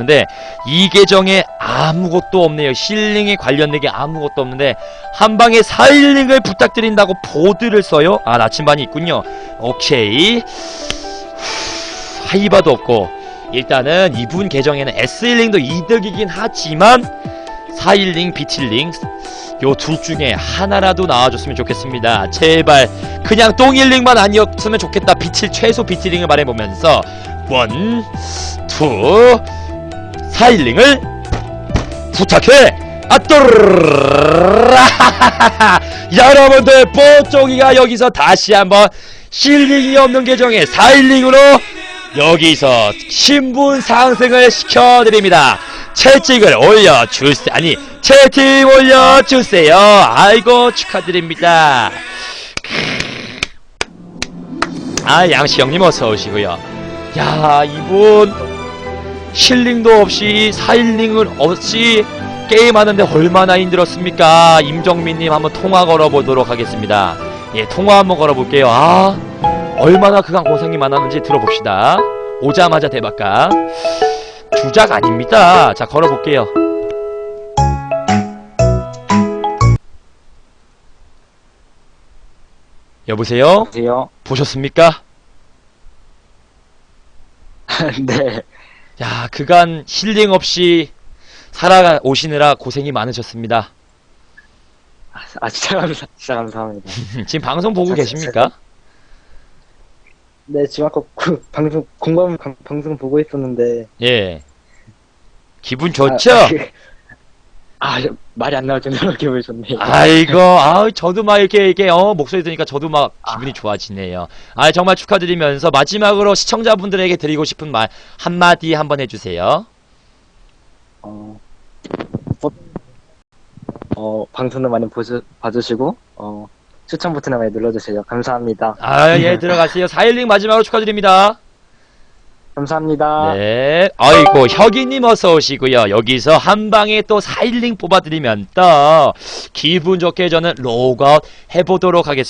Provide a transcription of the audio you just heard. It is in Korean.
근데 이 계정에 아무것도 없네요. 힐링에 관련된 게 아무것도 없는데 한 방에 사일링을 부탁드린다고 보드를 써요? 아 나침반이 있군요. 오케이. 하이바도 없고 일단은 이분 계정에는 S힐링도 이득이긴 하지만 사일링, 비틸링 요 둘 중에 하나라도 나와줬으면 좋겠습니다. 제발 그냥 똥일링만 아니었으면 좋겠다. 비틸 최소 비틸링을 말해보면서 원, 투, 하일링을 부탁해 아또라 여러분들 뽀쪽이가 여기서 다시 한번 실링이 없는 계정에 4일링으로 여기서 신분 상승을 시켜드립니다. 채찍을 올려주세요. 아니, 채팅 올려주세요. 아이고, 축하드립니다. 아, 양씨 형님 어서 오시고요. 야, 이분 힐링도 없이 4일링을 없이 게임하는데 얼마나 힘들었습니까? 임정민님 한번 통화 걸어보도록 하겠습니다. 예, 통화 한번 걸어볼게요. 아, 얼마나 그간 고생이 많았는지 들어봅시다. 오자마자 대박가. 주작 아닙니다. 자, 걸어볼게요. 여보세요? 안녕하세요. 보셨습니까? 네. 야, 그간 힐링 없이 살아오시느라 고생이 많으셨습니다. 아, 아, 진짜 감사, 진짜 감사합니다. 지금 방송 보고 자, 계십니까? 네, 지금 아까 그 방송, 공감 방- 방송 보고 있었는데. 예. 기분 좋죠? 아, 그- 아, 저- 말이 안 나올 정도로 기분이 좋네요. 아이고, 아 저도 막 이렇게, 이렇게, 어, 목소리 들으니까 저도 막 아. 기분이 좋아지네요. 아, 정말 축하드리면서 마지막으로 시청자분들에게 드리고 싶은 말 한마디 한번 해주세요. 어, 어, 어, 방송도 많이 보주, 봐주시고, 어, 추천 버튼을 많이 눌러주세요. 감사합니다. 아, 예, 들어가세요. 4일링 마지막으로 축하드립니다. 감사합니다. 네. 아이고, 혁이님 어서 오시고요. 여기서 한 방에 또 4일링 뽑아드리면 또 기분 좋게 저는 로그아웃 해보도록 하겠습니다.